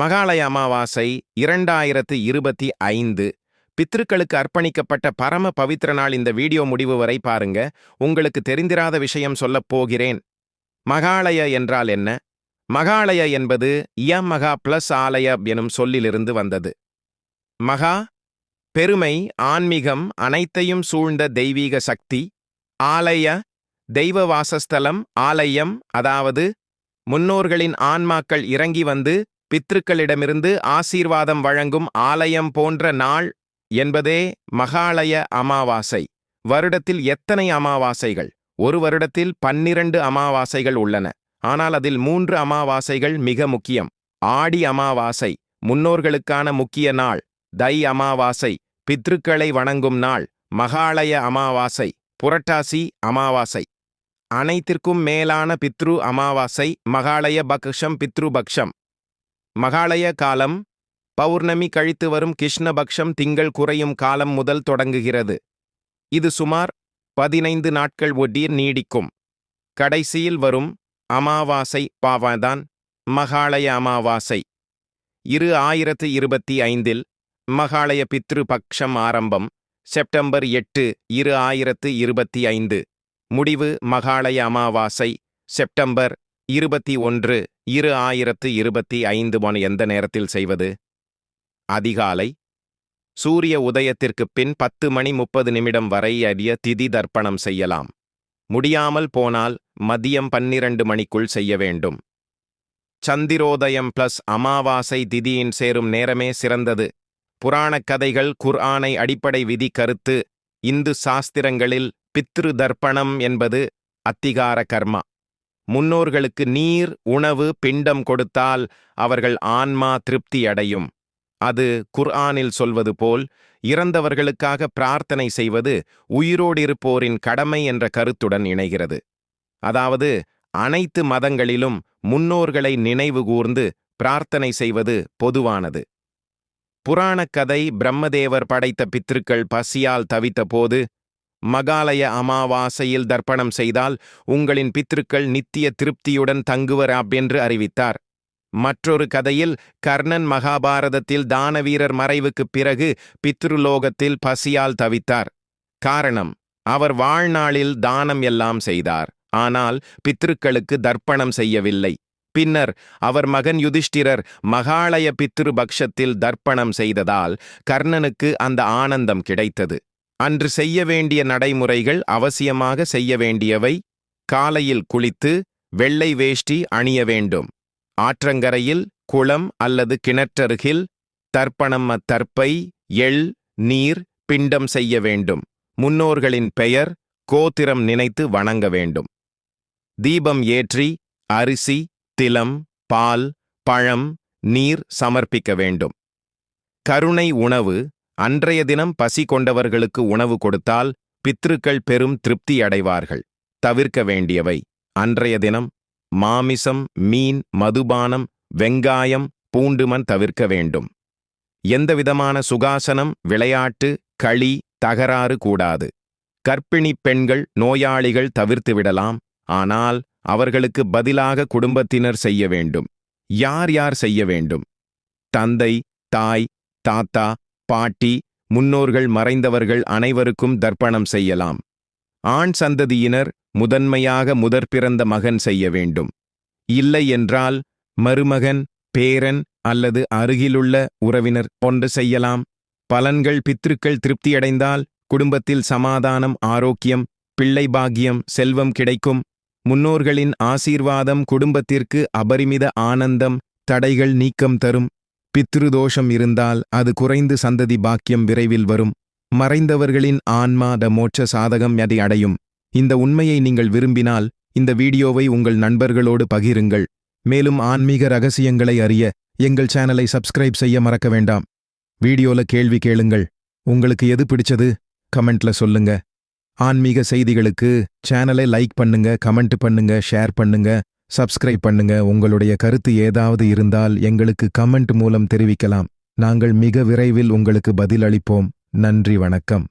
மகாலய அமாவாசை இரண்டாயிரத்து இருபத்தி ஐந்து. பித்ருக்களுக்கு அர்ப்பணிக்கப்பட்ட பரம பவித்திர நாள் இந்த வீடியோ முடிவு வரை பாருங்க. உங்களுக்கு தெரிந்திராத விஷயம் சொல்லப் போகிறேன். மகாலய என்றால் என்ன? மகாலய என்பது இயம் மகா பிளஸ் ஆலய எனும் சொல்லிலிருந்து வந்தது. மகா பெருமை ஆன்மீகம் அனைத்தையும் சூழ்ந்த தெய்வீக சக்தி. ஆலய தெய்வ வாசஸ்தலம் ஆலயம் அதாவது முன்னோர்களின் ஆன்மாக்கள் இறங்கி வந்து பித்ருக்களிடமிருந்து ஆசீர்வாதம் வழங்கும் ஆலயம் போன்ற நாள் என்பதே மகாலய அமாவாசை. வருடத்தில் எத்தனை அமாவாசைகள்? ஒரு வருடத்தில் பன்னிரண்டு அமாவாசைகள் உள்ளன. ஆனால் அதில் மூன்று அமாவாசைகள் மிக முக்கியம். ஆடி அமாவாசை முன்னோர்களுக்கான முக்கிய நாள். தை அமாவாசை பித்ருக்களை வணங்கும் நாள். மகாலய அமாவாசை புரட்டாசி அமாவாசை. அனைத்திற்கும் மேலான பித்ரு அமாவாசை மகாலய பக்ஷம் பித்ருபக்ஷம் மகாலய காலம் பௌர்ணமி கழித்து வரும் கிருஷ்ணபக்ஷம் திங்கள் குறையும் காலம் முதல் தொடங்குகிறது. இது சுமார் பதினைந்து நாட்கள் ஒட்டிர் நீடிக்கும். கடைசியில் வரும் அமாவாசை பாவாதான் மகாலய அமாவாசை. இரு ஆயிரத்து இருபத்தி ஐந்தில் மகாலய பித்ரு பக்ஷம் ஆரம்பம் செப்டம்பர் எட்டு இரு ஆயிரத்து இருபத்தி ஐந்து. முடிவு மகாலய அமாவாசை செப்டம்பர் இருபத்தி ஒன்று. இரு ஆயிரத்து இருபத்தி ஐந்து மணி எந்த நேரத்தில் செய்வது? அதிகாலை. சூரிய உதயத்திற்குப் பின் பத்து மணி முப்பது நிமிடம் வரை அறிய திதி தர்ப்பணம் செய்யலாம். முடியாமல் போனால் மதியம் பன்னிரண்டு மணிக்குள் செய்ய வேண்டும். சந்திரோதயம் பிளஸ் அமாவாசை திதியின் சேரும் நேரமே சிறந்தது. புராணக் கதைகள் குர்ஆனை அடிப்படை விதி கருத்து இந்து சாஸ்திரங்களில் பித்ரு தர்ப்பணம் என்பது அத்திகார கர்மா. முன்னோர்களுக்கு நீர் உணவு பிண்டம் கொடுத்தால் அவர்கள் ஆன்மா திருப்தி அடையும். அது குர்ஆனில் சொல்வது போல் இறந்தவர்களுக்காக பிரார்த்தனை செய்வது உயிரோடிருப்போரின் கடமை என்ற கருத்துடன் இணைகிறது. அதாவது அனைத்து மதங்களிலும் முன்னோர்களை நினைவுகூர்ந்து பிரார்த்தனை செய்வது பொதுவானது. புராணக் கதை பிரம்மதேவர் படைத்த பித்ருக்கள் பசியால் தவித்தபோது மகாலய அமாவாசையில் தர்ப்பணம் செய்தால் உங்களின் பித்ருக்கள் நித்திய திருப்தியுடன் தங்குவர் அறிவித்தார். மற்றொரு கதையில் கர்ணன் மகாபாரதத்தில் தானவீரர் மறைவுக்குப் பிறகு பித்ருலோகத்தில் பசியால் தவித்தார். காரணம் அவர் வாழ்நாளில் தானம் எல்லாம் செய்தார் ஆனால் பித்ருக்களுக்கு தர்ப்பணம் செய்யவில்லை. பின்னர் அவர் மகன் யுதிஷ்டிரர் மகாலய பித்ரு பக்ஷத்தில் தர்ப்பணம் செய்ததால் கர்ணனுக்கு அந்த ஆனந்தம் கிடைத்தது. அன்று செய்ய வேண்டிய நடைமுறைகள் அவசியமாக செய்ய வேண்டியவை காலையில் குளித்து வெள்ளை வேஷ்டி அணிய வேண்டும். ஆற்றங்கரையில் குளம் அல்லது கிணற்றருகில் தர்ப்பணம் தர்ப்பை எள் நீர் பிண்டம் செய்ய வேண்டும். முன்னோர்களின் பெயர் கோத்திரம் நினைத்து வணங்க வேண்டும். தீபம் ஏற்றி அரிசி திலம் பால் பழம் நீர் சமர்ப்பிக்க வேண்டும். கருணை உணவு அன்றைய தினம் பசி கொண்டவர்களுக்கு உணவு கொடுத்தால் பித்ருக்கள் பெரும் திருப்தி அடைவார்கள். தவிர்க்க வேண்டியவை. அன்றைய தினம் மாமிசம் மீன் மதுபானம் வெங்காயம் பூண்டுமன் தவிர்க்க வேண்டும். எந்தவிதமான சுகாசனம் விளையாட்டு களி தகராறு கூடாது. கர்ப்பிணி பெண்கள் நோயாளிகள் தவிர்த்து விடலாம். ஆனால் அவர்களுக்கு பதிலாக குடும்பத்தினர் செய்ய வேண்டும். யார் யார் செய்ய வேண்டும்? தந்தை தாய் தாத்தா பாட்டி முன்னோர்கள் மறைந்தவர்கள் அனைவருக்கும் தர்ப்பணம் செய்யலாம். ஆண் சந்ததியினர் முதன்மையாக முதற் பிறந்த மகன் செய்ய வேண்டும். இல்லை என்றால் மருமகன் பேரன் அல்லது அருகிலுள்ள உறவினர் ஒன்று செய்யலாம். பலன்கள் பித்ருக்கள் திருப்தியடைந்தால் குடும்பத்தில் சமாதானம் ஆரோக்கியம் பிள்ளை பாக்கியம் செல்வம் கிடைக்கும். முன்னோர்களின் ஆசீர்வாதம் குடும்பத்திற்கு அபரிமித ஆனந்தம் தடைகள் நீக்கம் தரும். பித்ருதோஷம் இருந்தால் அது குறைந்து சந்ததி பாக்கியம் விரைவில் வரும். மறைந்தவர்களின் ஆன்மா த மோட்ச சாதகம் அதை அடையும். இந்த உண்மையை நீங்கள் விரும்பினால் இந்த வீடியோவை உங்கள் நண்பர்களோடு பகிருங்கள். மேலும் ஆன்மீக ரகசியங்களை அறிய எங்கள் சேனலை சப்ஸ்கிரைப் செய்ய மறக்க வேண்டாம். வீடியோல கேள்வி கேளுங்கள். உங்களுக்கு எது பிடிச்சது? கமெண்ட்ல சொல்லுங்க. ஆன்மீக செய்திகளுக்கு சேனலை லைக் பண்ணுங்க கமெண்ட் பண்ணுங்க ஷேர் பண்ணுங்க. சப்ஸ்கிரைப் பண்ணுங்க. உங்களுடைய கருத்து ஏதாவது இருந்தால் எங்களுக்கு கமெண்ட் மூலம் தெரிவிக்கலாம். நாங்கள் மிக விரைவில் உங்களுக்கு பதில் அளிப்போம் நன்றி வணக்கம்.